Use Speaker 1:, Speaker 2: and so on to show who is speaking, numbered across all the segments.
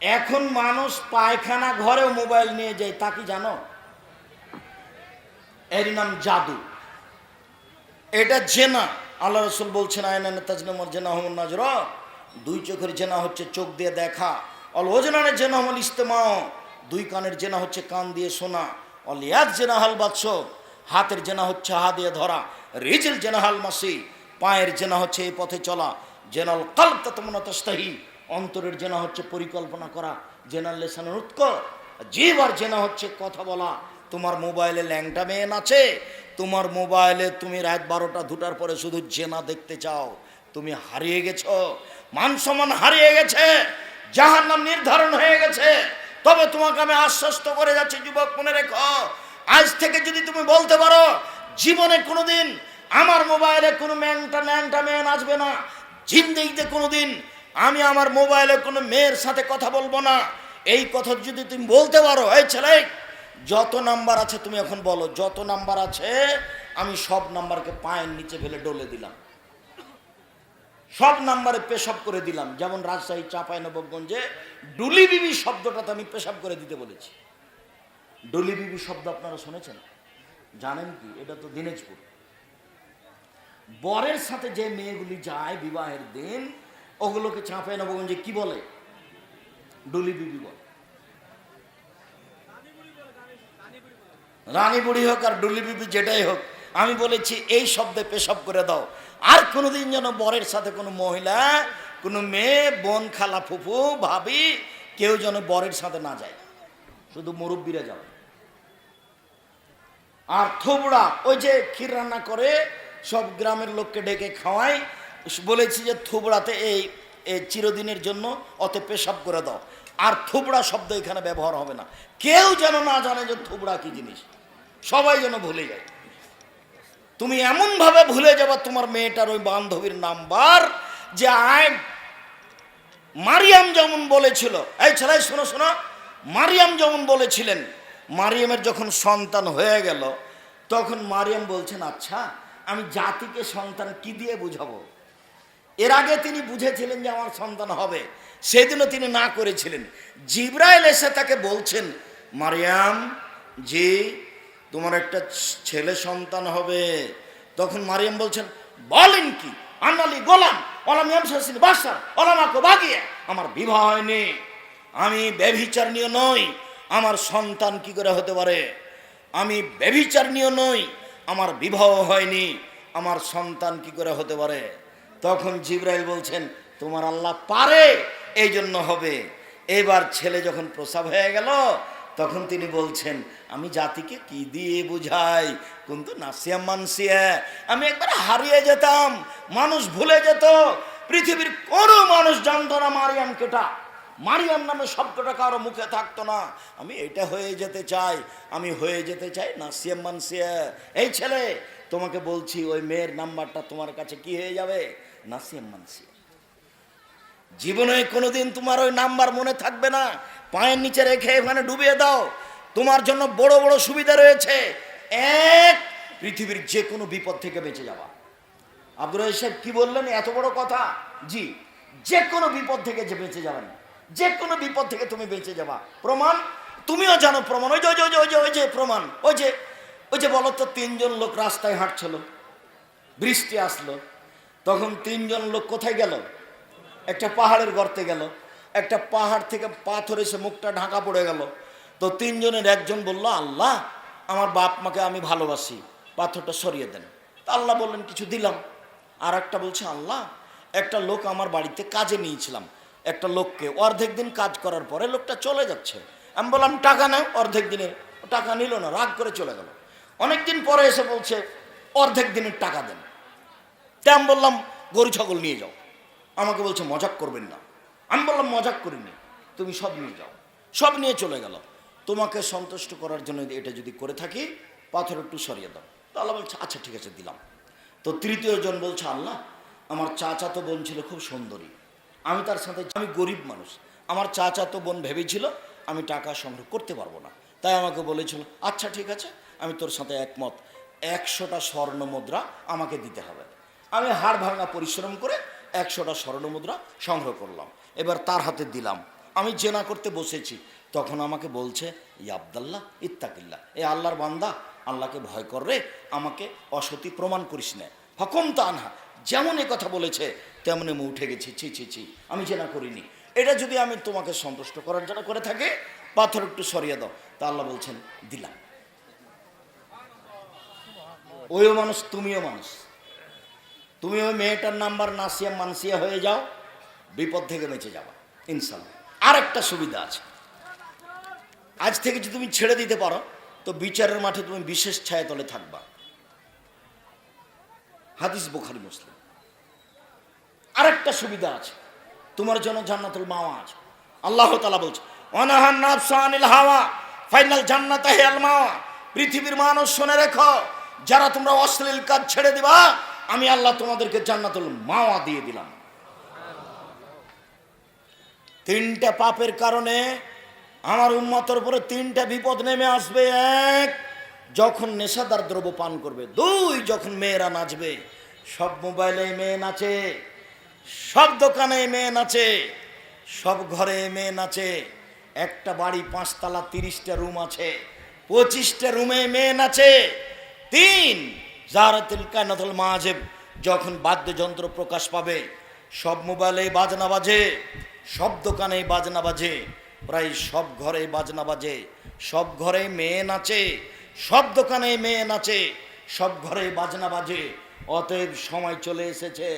Speaker 1: এখন মানুষ পায়খানা ঘরেও মোবাইল নিয়ে যায়, তা কি জানো? এর নাম জাদু। এটা জেনা। আল্লাহ রসুল বলছেন আয়নানে তাজনমর জেনা হমন নজর। দুই চোখের জেনা হচ্ছে চোখ দিয়ে দেখা। অল ওজনানের জেনা হমল ইস্তেমা দুই কানের জেনা হচ্ছে কান দিয়ে শোনা। অল ইয়াদ জেনা হাল বাদশ। হাতের জেনা হচ্ছে হা দিয়ে ধরা। রিজিল জেনা হাল মাসি। পায়ের জেনা হচ্ছে এই পথে চলা। জেনাল কাল ততমনা তস্তাহি অন্তরের জেনা হচ্ছে পরিকল্পনা করা জেনাল লেসানের উৎক জীব আর জেনা হচ্ছে কথা বলা। তোমার মোবাইলে ল্যাংটা মেয়ে আছে তোমার মোবাইলে তুমি রাত বারোটা দুটার পরে শুধু জেনা দেখতে চাও। তুমি হারিয়ে গেছো, মান সম্মান হারিয়ে গেছে যাহার নাম নির্ধারণ হয়ে গেছে। তবে তোমাকে আমি আশ্বস্ত করে যাচ্ছি, যুবক, মনে রেখো। আজ থেকে যদি তুমি বলতে পারো, জীবনে কোনোদিন আমার মোবাইলে কোনো ম্যাংটা ল্যাংটা মেয়ে আসবে না। জিন্দেগিতে কোনোদিন আমি আমার মোবাইলে কোনো মেয়ের সাথে কথা বলব না। এই কথা যদি তুমি বলতে পারো, এই ছেলে, যত নাম্বার আছে তুমি এখন বলো, যত নাম্বার আছে, আমি সব নাম্বারকে পায়ের নিচে ফেলে ডলে দিলাম। সব নাম্বারে পেশাব করে দিলাম। যেমন রাজশাহী নবগঞ্জে ডুলি বিবি শব্দটাতে আমি পেশাব করে দিতে বলেছি। ডুলি বিবি শব্দ আপনারা শুনেছেন? জানেন কি? এটা তো দিনাজপুর। বরের সাথে যে মেয়েগুলি যায় বিবাহের দিন ওগুলোকে চাপাই নবগঞ্জে কি বলে? ডুলি বিবি বলে। রানী বুড়ি হোক আর ডুলি বিবি যেটাই হোক, আমি বলেছি, এই শব্দে পেশাব করে দাও। আর কোনোদিন যেন বরের সাথে কোনো মহিলা, কোনো মেয়ে, বোন, খালা, ফুফু, ভাবি, কেউ যেন বরের সাথে না যায়। শুধু মুরব্বীরা যাবে। আর থোবড়া, ওই যে ক্ষীর রান্না করে সব গ্রামের লোককে ডেকে খাওয়াই বলেছি যে থুবড়াতে এই চিরদিনের জন্য অত পেশাব করে দাও। আর থুবড়া শব্দ এখানে ব্যবহার হবে না। কেউ যেন না জানে যে থুবড়া কি জিনিস। সবাই যেন ভুলে যায়। তুমি এমনভাবে ভুলে যাবা, তোমার মেয়েটার ওই বান্ধবীর নাম্বার যে আয় মারিয়াম যেমন বলেছিল। এই ছেলে, শোনো শোনো। মারিয়াম যেমন বলেছিলেন, মারিয়ামের যখন সন্তান হয়ে গেল, তখন মারিয়াম বলছেন আচ্ছা আমি জাতিকে সন্তান কি দিয়ে বুঝাবো? এর আগে তিনি বুঝেছিলেন যে আমার সন্তান হবে, সেদিনও তিনি না করেছিলেন। জিব্রাইল এসে তাকে বলছেন, মারিয়াম, জি, তোমার একটা ছেলে সন্তান হবে। তখন মারিয়াম বলছেন, বলেন কি? আন্নালি গোলাম অলাম ইয়ামসাসিন বাসা অলামাকো বাগিয়ে, আমার বিবাহ হয়নি আমি ব্যভিচার নিয়ে নই, আমার সন্তান কি করে হতে পারে? আমি ব্যভিচার নিয়ে নই, আমার বিবাহ হয়নি, আমার সন্তান কি করে হতে পারে? তখন জিব্রাইল বলছেন, তোমার আল্লাহ পারে এই জন্য হবে। এবার ছেলে যখন প্রসাব হয়ে গেল, তখন তিনি বলছেন, আমি জাতিকে কি দিয়ে বুঝাই? কিন্তু নাসিয়া মানসিয়া, আমি একবার হারিয়ে যেতাম, মানুষ ভুলে যেত, পৃথিবীর কোনো মানুষ জানত না মারিয়াম কেটা। মারিয়াম নামে শব্দটা কারও মুখে থাকতো না। আমি এটা হয়ে যেতে চাই, আমি হয়ে যেতে চাই নাসিয়া মানসিয়া। এই ছেলে, তোমাকে বলছি, ওই মেয়ের নাম্বারটা তোমার কাছে কি হয়ে যাবে? নাসিয়া মানসিয়া জীবনে কোনোদিন তোমার ওই নাম্বার মনে থাকবে না। পায়ের নিচে রেখে এখানে ডুবিয়ে দাও। তোমার জন্য বড় বড় সুবিধা রয়েছে। এক, পৃথিবীর যে কোনো বিপদ থেকে বেঁচে যাওয়া। আব্দুল সাহেব কি বললেন? এত বড় কথা? জি যে কোনো বিপদ থেকে যে বেঁচে যাবেন। যে কোনো বিপদ থেকে তুমি বেঁচে যাবা। প্রমাণ? তুমিও জানো প্রমাণ। ওই যে ওই যে ওই যে ওই যে প্রমাণ। ওই যে ওই যে বলো তো তিনজন লোক রাস্তায় হাঁটছিল। বৃষ্টি আসলো। তখন তিনজন লোক কোথায় গেল? একটা পাহাড়ের গর্তে গেল। একটা পাহাড় থেকে পাথর এসে মুখটা ঢাকা পড়ে গেল। তো তিনজনের একজন বলল, আল্লাহ, আমার বাপ মাকে আমি ভালোবাসি, পাথরটা সরিয়ে দেন। তা আল্লাহ বললেন, কিছু দিলাম। আর একটা বলছে, আল্লাহ, একটা লোক আমার বাড়িতে কাজে নিয়েছিলাম। একটা লোককে অর্ধেক দিন কাজ করার পরে লোকটা চলে যাচ্ছে। আমি বললাম, টাকা নেয় অর্ধেক দিনের। ও টাকা নিল না, রাগ করে চলে গেল। অনেক দিন পরে এসে বলছে, অর্ধেক দিনের টাকা দেন। তা আমি বললাম, গরু, ছাগল নিয়ে যাও। আমাকে বলছে, মজাক করবেন না। আমি বললাম, মজাক করিনি, তুমি সব নিয়ে যাও। সব নিয়ে চলে গেল। তোমাকে সন্তুষ্ট করার জন্য এটা যদি করে থাকি, পাথর একটু সরিয়ে দাও। তো আল্লাহ বলছে আচ্ছা ঠিক আছে, দিলাম। তো তৃতীয় জন বলছে, আল্লাহ, আমার চাচা তো বোন ছিল, খুব সুন্দরী। আমি তার সাথে, আমি গরিব মানুষ। আমার চাচা তো বোন ভেবেছিল, আমি টাকা সংগ্রহ করতে পারব না। তাই আমাকে বলেছিল আচ্ছা ঠিক আছে, আমি তোর সাথে একমত। একশোটা স্বর্ণ মুদ্রা আমাকে দিতে হবে। আমি হাড় ভাঙা পরিশ্রম করে একশোটা স্বর্ণ মুদ্রা সংগ্রহ করলাম। এবার তার হাতে দিলাম। আমি জেনা করতে বসেছি। তখন আমাকে বলছে ই আবদাল্লাহ ইত্তাকিল্লা এ আল্লাহর বান্দা, আল্লাহকে ভয় কর রে, আমাকে অসতি প্রমাণ করিস না। হকম তা আনহা, যেমন এ কথা বলেছে, তেমন আমি উঠে গেছি। ছি ছি ছি, আমি জেনা করিনি। এটা যদি আমি তোমাকে সন্তুষ্ট করার জন্য করে থাকি, পাথর একটু সরিয়ে দাও। তা আল্লাহ বলছেন, দিলাম। ওইও মানুষ, তুমিও মানুষ। তুমি ওই মেয়েটার নাম্বার নাসিয়া মানসিয়া হয়ে যাও, বিপদ থেকে বেঁচে যাবা, ইনশাল্লাহ। আর একটা সুবিধা আছে। আজ থেকে যদি তুমি ছেড়ে দিতে পারো, তো বিচারের মাঠে তুমি বিশেষ ছায়া তলে থাকবা। হাদিস বোখারি, মুসলিম। আরেকটা সুবিধা আছে। তোমার জন্য জান্নাতুল মাওয়া আছে। আল্লাহ তালা বলছে অনাহান নাফসানিল হাওয়া, ফাইনাল জান্নাত আল মাওয়া। পৃথিবীর মানুষ শুনে রেখো, যারা তোমরা অশ্লীল কাজ ছেড়ে দিবা আমি আল্লাহ তোমাদেরকে জান্নাতুল মাওয়া দিয়ে দিলাম। তিনটা পাপের কারণে আমার উন্মতের উপরে তিনটা বিপদ নেমে আসবে। এক, যখন নেশাদার দ্রব্য পান করবে। দুই, যখন মেয়েরা নাচবে। সব মোবাইলে মেয়ে নাচে, সব দোকানে মেয়ে নাচে, সব ঘরে মেয়ে নাচে। একটা বাড়ি পাঁচতলা তিরিশটা রুম আছে, পঁচিশটা রুমে মেয়ে নাচে। তিন জারাতুল কানাতুল মাঝেব যখন বাদ্যযন্ত্র প্রকাশ পাবে, সব মোবাইলে বাজনা বাজে, সব দোকানে বাজনা বাজে, প্রায় সব ঘরে বাজনা বাজে, সব ঘরে মেয়ে নাচে, সব দোকানে মেয়ে নাচে, সব ঘরে বাজনা বাজে। অতএব সময় চলে এসেছে,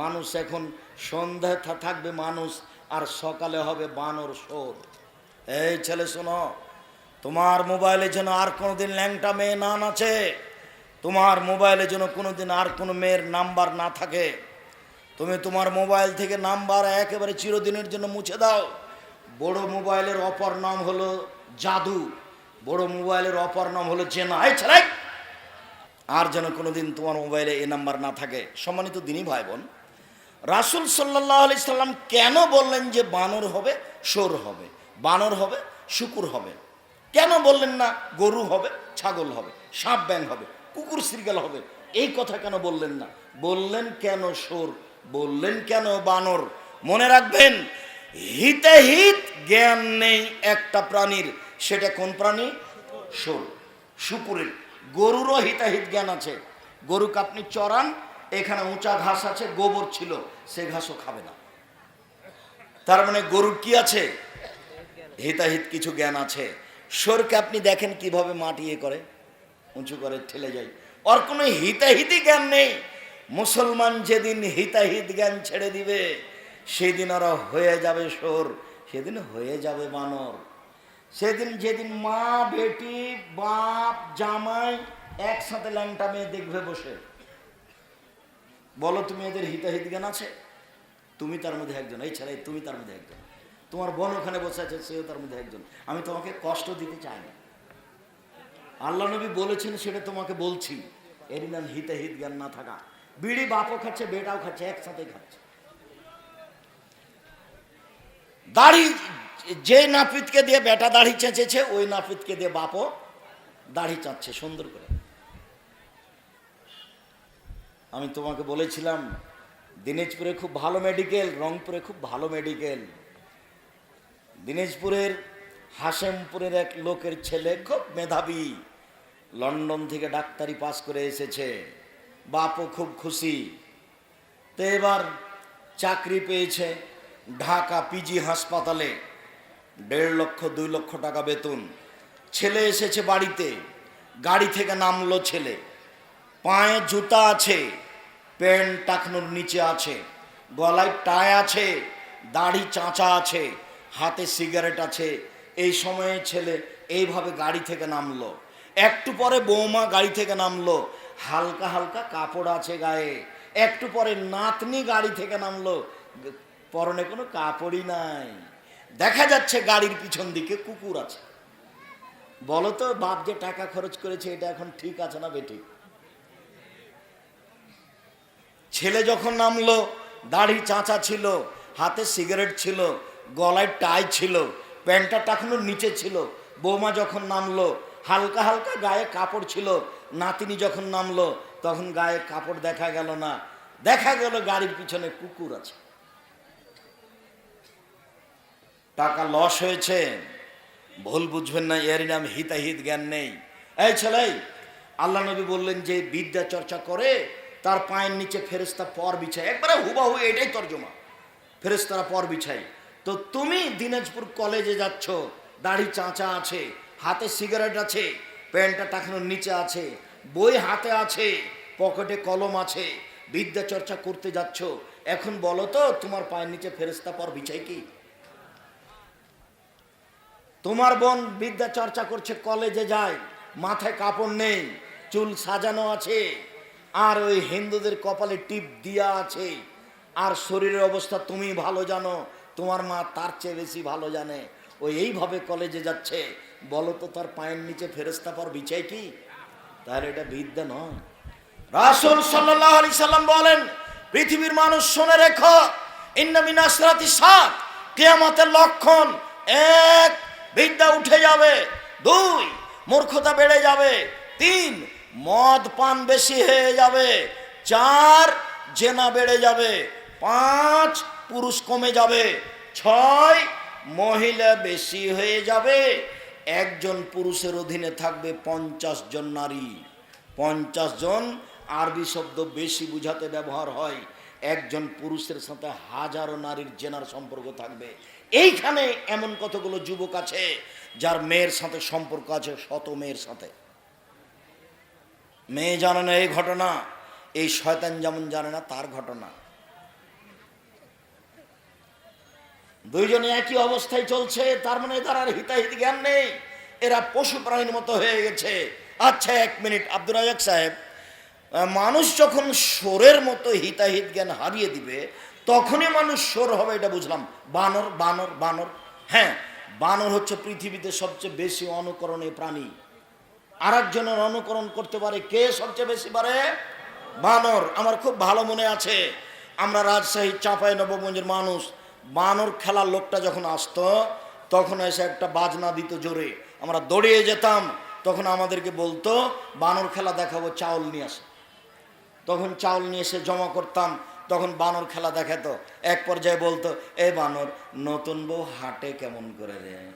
Speaker 1: মানুষ এখন সন্ধ্যায় থাকবে মানুষ, আর সকালে হবে বানর সোর এই ছেলে শোনো, তোমার মোবাইলে যেন আর কোনোদিন ল্যাংটা মেয়ে না নাচে। তোমার মোবাইলে যেন কোনোদিন আর কোনো মেয়ের নাম্বার না থাকে। তুমি তোমার মোবাইল থেকে নাম্বার একেবারে চিরদিনের জন্য মুছে দাও। বড় মোবাইলের অপর নাম হলো জাদু। বড় মোবাইলের অপর নাম হলো জেনা। এই ছেলে! আর যেন কোনোদিন তোমার মোবাইলে এ নাম্বার না থাকে। সম্মানিত দিনই ভাই বোন রাসুল সাল্লাহ আলি সাল্লাম কেন বললেন যে বানর হবে সোর হবে? বানর হবে, শুকুর হবে? কেন বললেন না গরু হবে, ছাগল হবে, সাপ ব্যাং হবে? কুকুর শ্রীগাল হবে। এই কথা কেন বললেন না? বললেন কেন সোর বললেন কেন বানর? মনে রাখবেন, হিতে হিত, জ্ঞান নেই একটা প্রাণীর। সেটা কোন প্রাণী? সোর শুকুরের। গরুরও হিতাহিত জ্ঞান আছে। গরুকে আপনি চড়ান, এখানে উঁচা ঘাস আছে, গোবর ছিল, সে ঘাসও খাবে না। তার মানে গরুর কি আছে? হিতাহিত কিছু জ্ঞান আছে। সরকে আপনি দেখেন কীভাবে মাটি ইয়ে করে। উঁচু করে ঠেলে যায় ওর কোনো হিতাহিতি জ্ঞান নেই। মুসলমান যেদিন হিতাহিত জ্ঞান ছেড়ে দিবে, সেদিন ওরা হয়ে যাবে সোর সেদিন হয়ে যাবে বানর। সেদিন যেদিন মা, বেটি, বাপ, জামাই একসাথে ল্যাংটা মেয়ে দেখবে বসে। বলো, তুমি এদের হিতাহিত জ্ঞান আছে? তুমি তার মধ্যে একজন। এই ছাড়া তুমি তার মধ্যে একজন। তোমার বোন ওখানে বসে আছে, সেও তার মধ্যে একজন। আমি তোমাকে কষ্ট দিতে চাই না। আল্লাহ নবী বলেছেন সেটা তোমাকে বলছি। এরই নাম হিতে হিত জ্ঞান না থাকা। বিড়ি বাপও খাচ্ছে, বেটাও খাচ্ছে, একসাথে খাচ্ছে। দাড়ি যে নাপিতকে দিয়ে বেটা দাড়ি চেঁচেছে, ওই নাপিতকে দিয়ে বাপও দাড়ি চাচ্ছে সুন্দর করে। আমি তোমাকে বলেছিলাম, দিনাজপুরে খুব ভালো মেডিকেল, রংপুরে খুব ভালো মেডিকেল। দিনাজপুরের হাসেমপুরের এক লোকের ছেলে খুব মেধাবী। লন্ডন থেকে ডাক্তারি পাস করে এসেছে। বাপও খুব খুশি। তো এবার চাকরি পেয়েছে ঢাকা পিজি হাসপাতালে। দেড় লক্ষ, দুই লক্ষ টাকা বেতন। ছেলে এসেছে বাড়িতে। গাড়ি থেকে নামলো ছেলে। পায়ে জুতা আছে, প্যান্ট টাকনোর নিচে আছে। গলায় টাই আছে, দাড়ি চাঁচা আছে, হাতে সিগারেট আছে। এই সময়ে ছেলে এইভাবে গাড়ি থেকে নামলো। একটু পরে বৌমা গাড়ি থেকে নামলো। হালকা হালকা কাপড় আছে গায়ে। একটু পরে নাতনি গাড়ি থেকে নামলো। পরনে কোনো কাপড়ই নাই। দেখা যাচ্ছে গাড়ির পিছন দিকে কুকুর আছে। বলো তো, বাপ যে টাকা খরচ করেছে, এটা এখন ঠিক আছে না বেঠিক ছেলে যখন নামলো দাড়ি চাঁচা ছিল, হাতে সিগারেট ছিল, গলায় টাই ছিল, প্যান্টটা টাকানোর নিচে ছিল। বৌমা যখন নামলো হালকা হালকা গায়ে কাপড় ছিল। নাতিনি যখন নামলো, তখন গায়ে কাপড় দেখা গেল না। দেখা গেল গাড়ির পিছনে কুকুর আছে। টাকা লস হয়েছে। ভুল বুঝবেন না এর নাম হিতাহিত জ্ঞান নেই। এই ছেলে, আল্লাহ নবী বললেন যে বিদ্যা চর্চা করে, তার পায়ের নিচে ফেরেস্তা পর বিছায়। একবারে হুবাহু এটাই তর্জমা। ফেরেস্তারা পর বিছাই তো তুমি দিনাজপুর কলেজে যাচ্ছ, দাড়ি চাঁচা আছে হাতে সিগারেট আছে, প্যান্টটা টাকানোর নিচে আছে, বই হাতে আছে, পকেটে কলম আছে, বিদ্যা চর্চা করতে যাচ্ছ। এখন বলো তো, তোমার পায়ের নিচে ফেরেস্তা পর বিছাই কি? তোমার বোন বিদ্যা চর্চা করছে, কলেজে যায়, মাথায় কাপড় নেই, চুল সাজানো আছে, আর ওই হিন্দুদের কপালে টিপ দিয়া আছে। আর শরীরের অবস্থা তুমি ভালো জানো, তোমার মা তার চেয়ে বেশি ভালো জানে। ও এইভাবে কলেজে যাচ্ছে বলো তো তার পায়ের নিচে ফেরেস্তা পর বিছাই কি? তাহলে এটা বিদ্যা নয়। রাসুল সাল্লাহ আলি সাল্লাম বলেন, পৃথিবীর মানুষ শুনে রেখো ইন্নামিন আসরাতি সাত, কেয়ামতের লক্ষণ এক, বিদ্যা উঠে যাবে, দুই, মূর্খতা বেড়ে যাবে, তিন, মদ পান বেশি হয়ে যাবে, চার, জেনা বেড়ে যাবে, পাঁচ, পুরুষ কমে যাবে, ছয়, মহিলা বেশি হয়ে যাবে একজন পুরুষের অধীনে থাকবে পঞ্চাশ জন নারী। পঞ্চাশ জন আরবি শব্দ বেশি বুঝাতে ব্যবহার হয়। একজন পুরুষের সাথে হাজারো নারীর জেনার সম্পর্ক থাকবে। এইখানে এমন কতগুলো যুবক আছে যার মেয়ের সাথে সম্পর্ক আছে শত মেয়ের সাথে। মেয়ে জানে না এই ঘটনা, এই শয়তান যেমন জানে না তার ঘটনা। দুইজনে একই অবস্থায় চলছে, তার মানে তার আর হিতাহিত জ্ঞান নেই। এরা পশু প্রাণীর মতো হয়ে গেছে। আচ্ছা এক মিনিট আব্দুল রাজাক সাহেব মানুষ যখন সোরের মতো হিতাহিত জ্ঞান হারিয়ে দিবে, তখনই মানুষ সোর হবে, এটা বুঝলাম। বানর বানর বানর। হ্যাঁ বানর হচ্ছে পৃথিবীতে সবচেয়ে বেশি অনুকরণীয় প্রাণী। আর একজনের অনুকরণ করতে পারে কে সবচেয়ে বেশি পারে? বানর। আমার খুব ভালো মনে আছে। আমরা রাজশাহী চাঁপাই নবগঞ্জের মানুষ। বানর খেলার লোকটা যখন আসতো, তখন এসে একটা বাজনা দিত জোরে। আমরা দৌড়িয়ে যেতাম, তখন আমাদেরকে বলতো, বানর খেলা দেখাবো, চাউল নিয়ে আসে। তখন চাউল নিয়ে এসে জমা করতাম, তখন বানর খেলা দেখাতো। এক পর্যায়ে বলতো, এ বানর, নতুন বউ হাটে কেমন করে রে?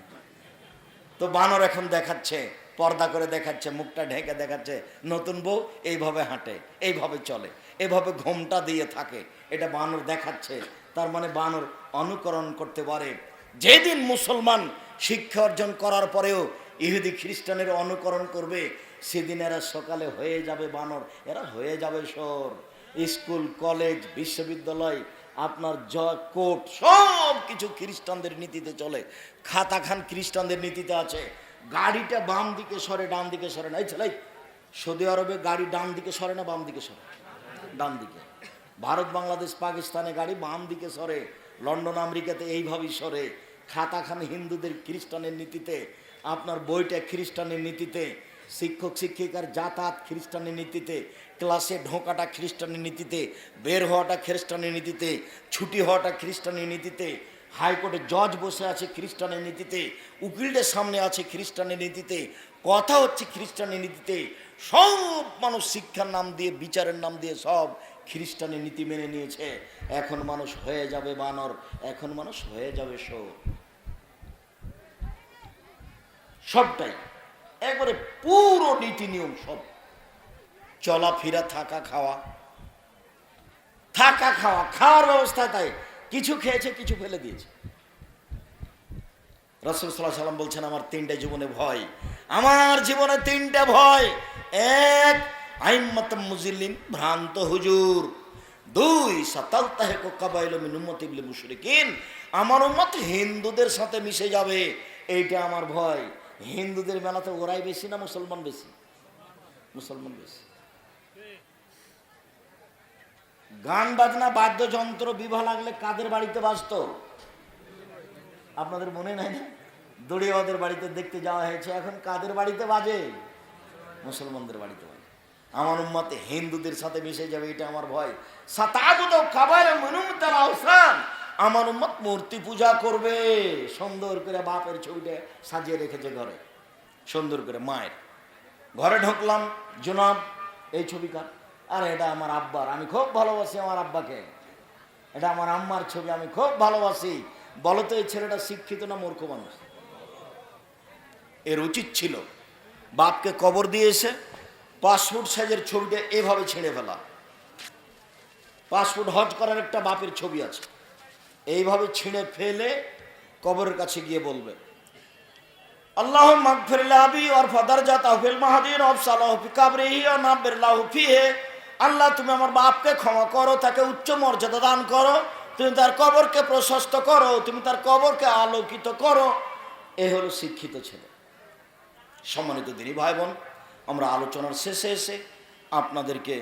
Speaker 1: তো বানর এখন দেখাচ্ছে, পর্দা করে দেখাচ্ছে, মুখটা ঢেকে দেখাচ্ছে, নতুন বউ এইভাবে হাঁটে, এইভাবে চলে, এভাবে ঘোমটা দিয়ে থাকে। এটা বানর দেখাচ্ছে। তার মানে বানর অনুকরণ করতে পারে। যেদিন মুসলমান শিক্ষা অর্জন করার পরেও ইহুদি খ্রিস্টানের অনুকরণ করবে, সেদিন এরা সকালে হয়ে যাবে বানর, এরা হয়ে যাবে সর স্কুল, কলেজ, বিশ্ববিদ্যালয়, আপনার জ কোর্ট সব কিছু খ্রিস্টানদের নীতিতে চলে। খাতা খান খ্রিস্টানদের নীতিতে আছে। গাড়িটা বাম দিকে সরে, ডান দিকে সরে না। এই ছেলে সৌদি আরবে গাড়ি ডান দিকে সরে না, বাম দিকে সরে? ডান দিকে। ভারত, বাংলাদেশ, পাকিস্তানে গাড়ি বাম দিকে সরে। লন্ডন, আমেরিকাতে এইভাবেই সরে। খাতা খান হিন্দুদের খ্রিস্টানের নীতিতে, আপনার বইটা খ্রিস্টানের নীতিতে, শিক্ষক, শিক্ষিকার যাতায়াত খ্রিস্টানের নীতিতে, ক্লাসে ঢোকাটা খ্রিস্টানের নীতিতে, বের হওয়াটা খ্রিস্টানের নীতিতে, ছুটি হওয়াটা খ্রিস্টানের নীতিতে, হাইকোর্টে জজ বসে আছে খ্রিস্টানের নীতিতে, উকিলদের সামনে আছে খ্রিস্টানের নীতিতে, কথা হচ্ছে খ্রিস্টানের নীতিতে, সব মানুষ শিক্ষার নাম দিয়ে, বিচারের নাম দিয়ে সব খ্রিস্টানের নীতি মেনে নিয়েছে। এখন মানুষ হয়ে যাবে বানর, এখন মানুষ হয়ে যাবে শো সবটাই। একবারে পুরো নীতি নিয়ম সব। চলাফেরা, থাকা, খাওয়া। থাকা, খাওয়া। খাওয়ার ব্যবস্থা তাই। কিছু খেয়েছে, কিছু ফেলে দিয়েছে। রসুল সাল্লাহ সাল্লাম বলছেন, আমার তিনটা জীবনে ভয়। আমার জীবনে তিনটা ভয়। এক আইম্মত মুজিল্লিন ভ্রান্ত হুজুর। দুই সাতাল তাহেক কাবাইল মিনুমতি বিলে মুশরিকিন। আমার উম্মত হিন্দুদের সাথে মিশে যাবে, এইটা আমার ভয়। হিন্দুদের মেলাতে ওরাই বেশি না মুসলমান বেশি? মুসলমান বেশি। গান বাজনা, বাদ্যযন্ত্র, বিবাহ লাগলে কাদের বাড়িতে বাজতো? আপনাদের মনে নাই না? দড়িয়াদের বাড়িতে দেখতে যাওয়া হয়েছে, এখন কাদের বাড়িতে বাজে? মুসলমানদের বাড়িতে বাজে। আমার উম্মতে হিন্দুদের সাথে মিশে যাবে, এটা আমার ভয়। সাতাগুদ কাবার মনুম তার আমার উম্মত মূর্তি পূজা করবে। সুন্দর করে বাপের ছবিটা সাজিয়ে রেখেছে ঘরে। সুন্দর করে মায়ের। ঘরে ঢুকলাম, জনাব, এই ছবিটা আর, এটা আমার আব্বার। আমি খুব ভালোবাসি আমার আব্বাকে। এটা আমার আম্মার ছবি, আমি খুব ভালোবাসি। বলো তো, এই ছেলেটা শিক্ষিত না মূর্খ মানুষ? এর উচিত ছিল, বাপকে কবর দিয়ে এসে পাসপোর্ট সাইজের ছবিটা এভাবে ছেড়ে ফেলা। পাসপোর্ট হজ করার একটা বাপের ছবি আছে। এইভাবে ছিঁড়ে ফেলে কবরের কাছে গিয়ে বলবে, আল্লাহ মাগফিরলাবি ওর ফাদার জাত আহফিল মাহাদিন অফ সালাহ ফি কাবরিহি ও নাব্বিরলাহু ফিহে। আল্লাহ, তুমি আমার বাপকে ক্ষমা করো, তাকে উচ্চ মর্যাদা দান করো, তুমি তার কবরকে প্রশস্ত করো, তুমি তার কবরকে আলোকিত করো। এ হলো শিক্ষিত ছেলে। সম্মানিত দিনী ভাই বোন আমরা আলোচনার শেষে এসে আপনাদেরকে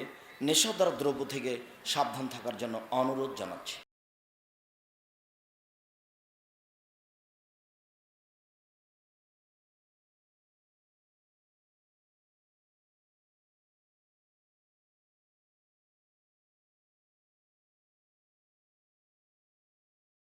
Speaker 1: নেশাদার দ্রব্য থেকে সাবধান থাকার জন্য অনুরোধ জানাচ্ছি।